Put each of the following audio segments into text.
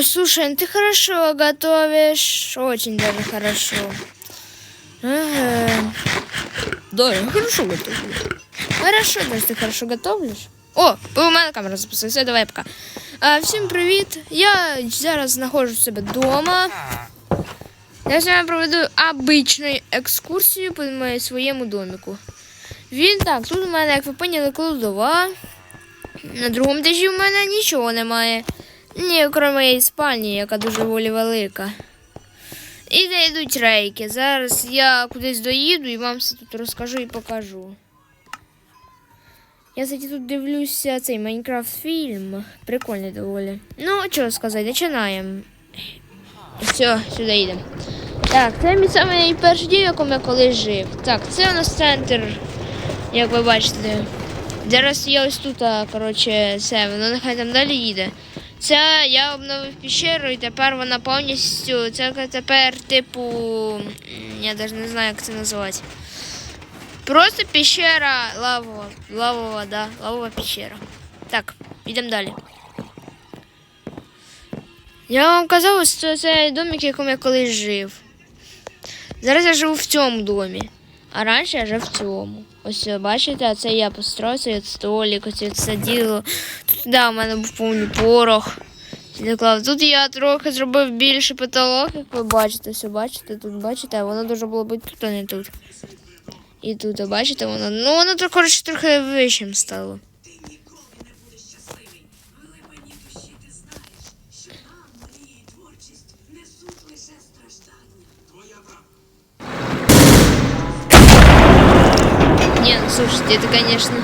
Ой, слушай, ну ты хорошо готовишь. Очень даже хорошо. Ага. Да, я хорошо готовлю. Хорошо, даже ты хорошо готовишь. О, у мене камера записується, давай пока. А, всім привіт! Я зараз знаходжусь у себе вдома. Я сьогодні проведу обичну екскурсію по моєму своєму доміку. Він так, тут у мене, як ви поняли, кладова. На другому етажі в мене нічого немає. Ні, окрім моєї спальні, яка дуже волі велика. І де йдуть рейки. Зараз я кудись доїду і вам все тут розкажу і покажу. Я, кстати, тут дивлюся цей Майнкрафт фільм. Прикольний доволі. Ну, що сказати, починаємо. Все, сюди йдемо. Так, це мій самий найперший дім, в якому я колись жив. Так, це у нас центр, як ви бачите. Зараз я ось тут, коротше, це, воно нехай там далі їде. Це я обновив піщеру і тепер вона повністю. Це тепер, типу. Я навіть не знаю, як це назвати. Просто піщера лавова. Лавова, да, лавова піщера. Так, йдемо далі. Я вам казав, що це домик, в якому я колись жив. Зараз я живу в цьому домі. А раніше я жив в цьому. Ось бачите, це я построїв цей от столик, ось це діло. Тут да, у мене був повний порох. Тут я трохи зробив більше потолок, як ви бачите, все бачите, тут бачите, а воно дуже було бути тут, а не тут. І тут, а бачите, воно. Ну воно коротше, трохи вищим стало. Не, ну слушайте, это, конечно.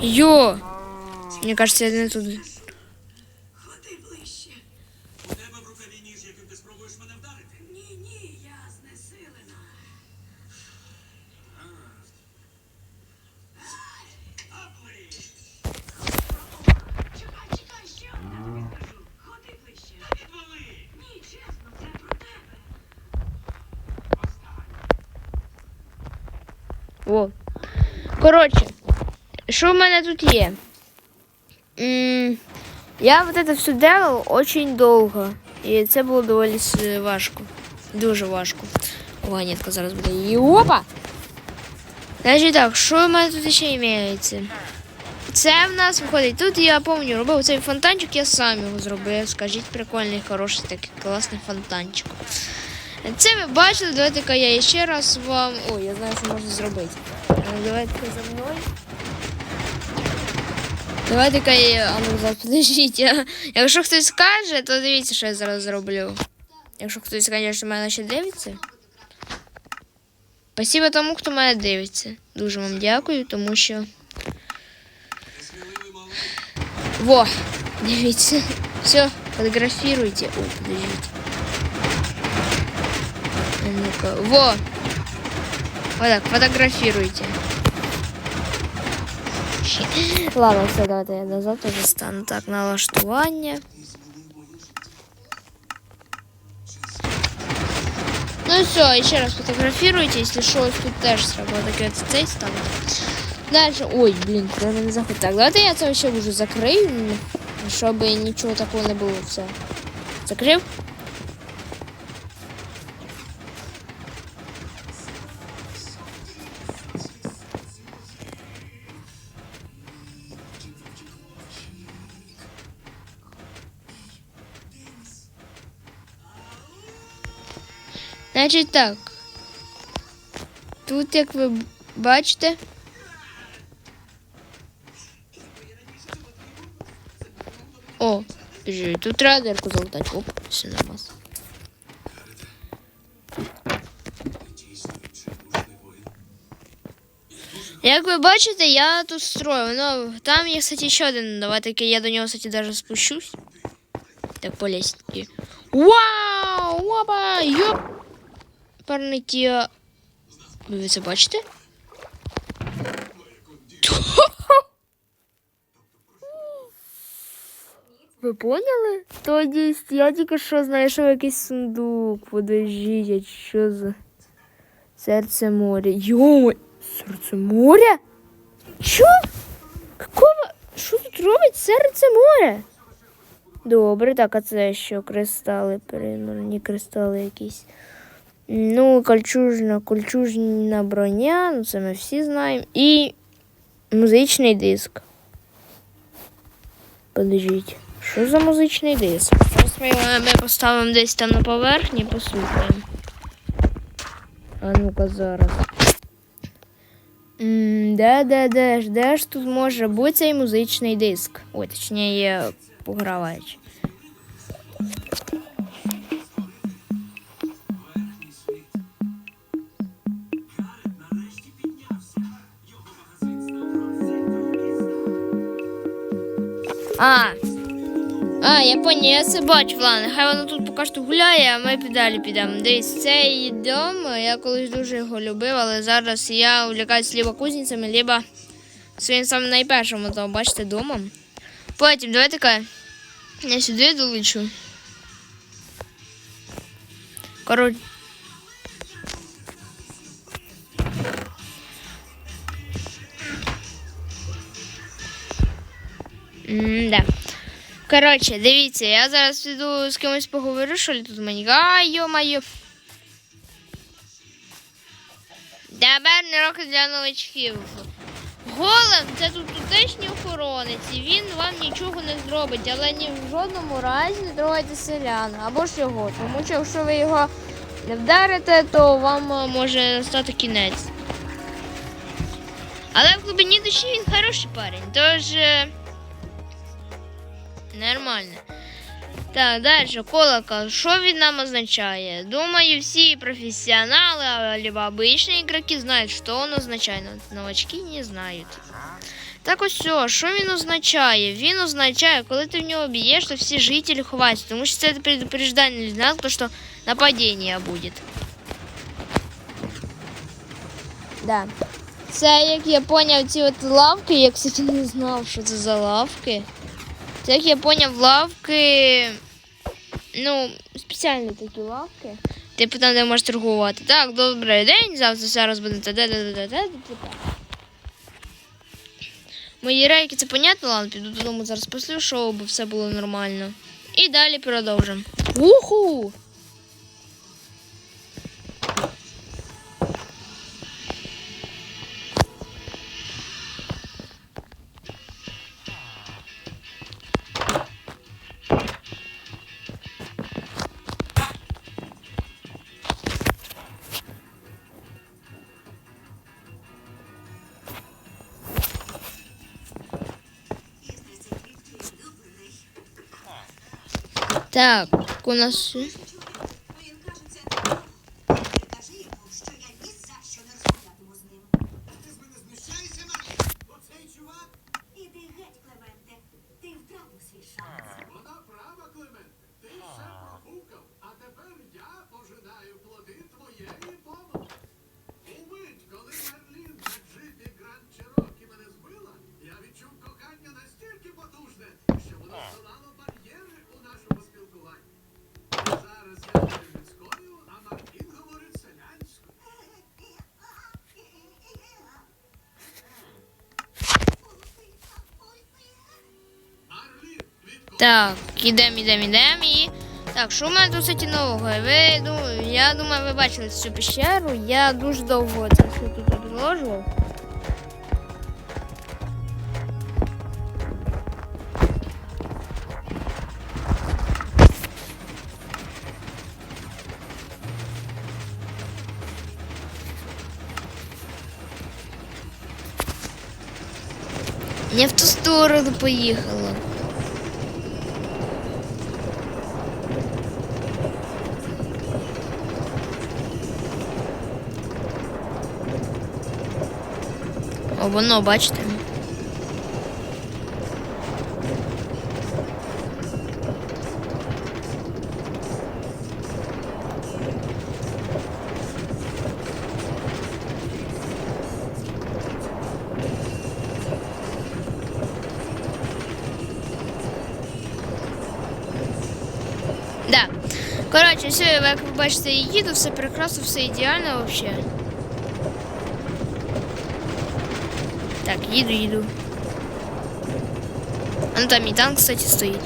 Йо! Мне кажется, я не тут. Ходи ближче. У тебе в рукаві ніж, яким ти спробуєш мене вдарити. Ні, ні, я знесилена. О. Коротше, що в мене тут є? М, Я вот это все делал очень довго. І це було доволі важко. Дуже важко. Ванетка зараз буде. І опа! Значить так, що в мене тут ще імеється? Це в нас виходить. Тут я пам'ятаю, робив цей фонтанчик, я сам його зробив. Скажіть, прикольний, хороший, такий класний фонтанчик. Це ви бачили, давайте-ка я ще раз вам. Ой, я знаю, що можна зробити. Е, Давайте-ка за мною. Давайте-ка я. А ну подождіть. Якщо хтось скаже, то дивіться, що я зараз зроблю. Якщо хтось, звісно, мене ще дивиться. Спасибо тому, хто мене дивиться. Дуже вам дякую, тому що. Во, дивіться. Все, фотографируйте. Ой, подождите. Ну-ка, во! Вот так, фотографируйте. Ладно, все, давайте я назад уже стану. Так, налаштування. Ну все, еще раз фотографируйте, если что, тут теж таке цей ставити. Дальше, ой, блін, треба не заходить. Так, давайте я це ще вже закрию, щоб нічого такого не було. Все. Закрив? Значить так. Тут, як ви бачите. О, біжи, тут треба дирку залутати. Оп, все нормально. Як ви бачите, я тут строю. Ну, там є, кстати, ще один. Давайте я до нього, кстати, даже спущусь. Так, по лестниці. Вау! Опа! Йоп! Парники. Ви це бачите? Ви поняли? Тоді я тільки що знайшов якийсь сундук. Подождіть, що за. Серце моря. Йой, серце моря? Що? Какого? Що тут робить серце моря? Добре, так, а це що? Кристали, перенурні кристали якісь. Ну, кольчужна, кольчужна броня, ну це ми всі знаємо. І музичний диск. Подождіть, що за музичний диск? Зараз ми його ми поставимо десь там на поверхні, послухаємо. А ну-ка зараз. М, Де, де, де ж, де ж тут може бути цей музичний диск? Ой, точніше, погравач. А. А, я поняв, я це бачу, ладно. Хай воно тут поки що гуляє, а ми далі підемо. Дивись, цей дом, я колись дуже його любив, але зараз я увлікаюсь либо кузницями, либо своїм самим найпершим, то, бачите, домом. Потім, давайте ка я сюди долечу. Коротше. М-да. Коротше, дивіться, я зараз піду з кимось поговорю, що ли тут мені. А, йо-моє. Тепер не роки для новачків. Голем це тут тутешній охоронець, і він вам нічого не зробить, але ні в жодному разі не трогайте селяна або ж його. Тому що якщо ви його не вдарите, то вам е, може стати кінець. Але в глибині душі він хороший парень, тож. е, Нормально. Так, далі, колокол. Що він нам означає? Думаю, всі профессионалы, либо обычные игроки знают, что он означає. но Новачки не знають. Так ось все, що він означає? Він означає, коли ти в нього б'єш, то всі жителі ховаються, тому що це предупреждання для нас, то що нападіння буде. Да. Це, як я поняв, ці от лавки, я, кстати, не знав, що це за лавки. Як я поняв, лавки. Ну, спеціальні такі лавки. Типу там, де можеш торгувати. Так, добрий день, завтра зараз буде та да да да да да типу. Мої рейки, це понятно, ладно, піду додому зараз послю шоу, бо все було нормально. І далі продовжимо. Уху! Так, у нас. Так, ідемо, ідемо, ідемо і. Так, що в мене тут кстати, нового? Ви, ну, я думаю, ви бачили цю пещеру. Я дуже довго це все тут обложував. Я в ту сторону поїхала. воно, бачите? Да. Коротше, все, як ви бачите, я їду, все прекрасно, все ідеально взагалі. Так, їду. А Ну там і танк, кстати, стоїть.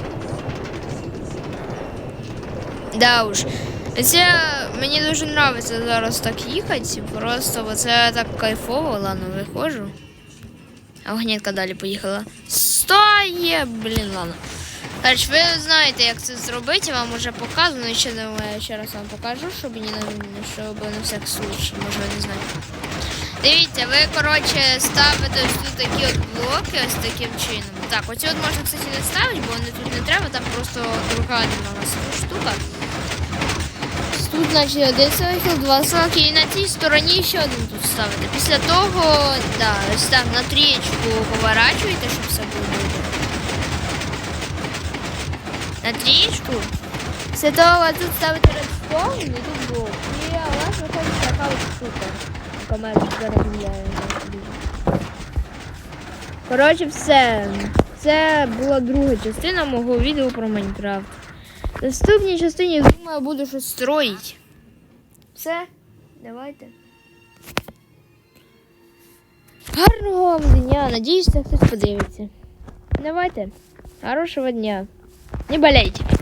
Да уж. Це мені дуже подобається зараз так їхати. Просто це так кайфово, ладно, виходжу. А вагнітка далі поїхала. Стоє, блін, ладно. Коротше, ви знаєте, як це зробити, я вам вже показано, ще думаю, ще раз вам покажу, щоб не, щоб на всяк случай, може не знаєте. Дивіться, ви, коротше, ставите ось тут такі от блоки, ось таким чином. Так, оці от можна, кстати, не ставити, бо вони тут не треба, там просто друга немного штука. Тут, значить, один силахіл, два силахіл, і на цій стороні ще один тут ставити. Після того, да, ось так на трієчку поворачуєте, щоб все було. На трієчку. Після того тут ставите редстоун і тут блок. І у вас виходить така от штука. Камера зараз міняє. Коротше, все. Це була друга частина мого відео про Майнкрафт. В наступній частині, думаю, буду щось строїти. Все, давайте. Гарного вам дня. Надіюсь, це хтось подивиться. Давайте. Хорошого дня. Не болейте.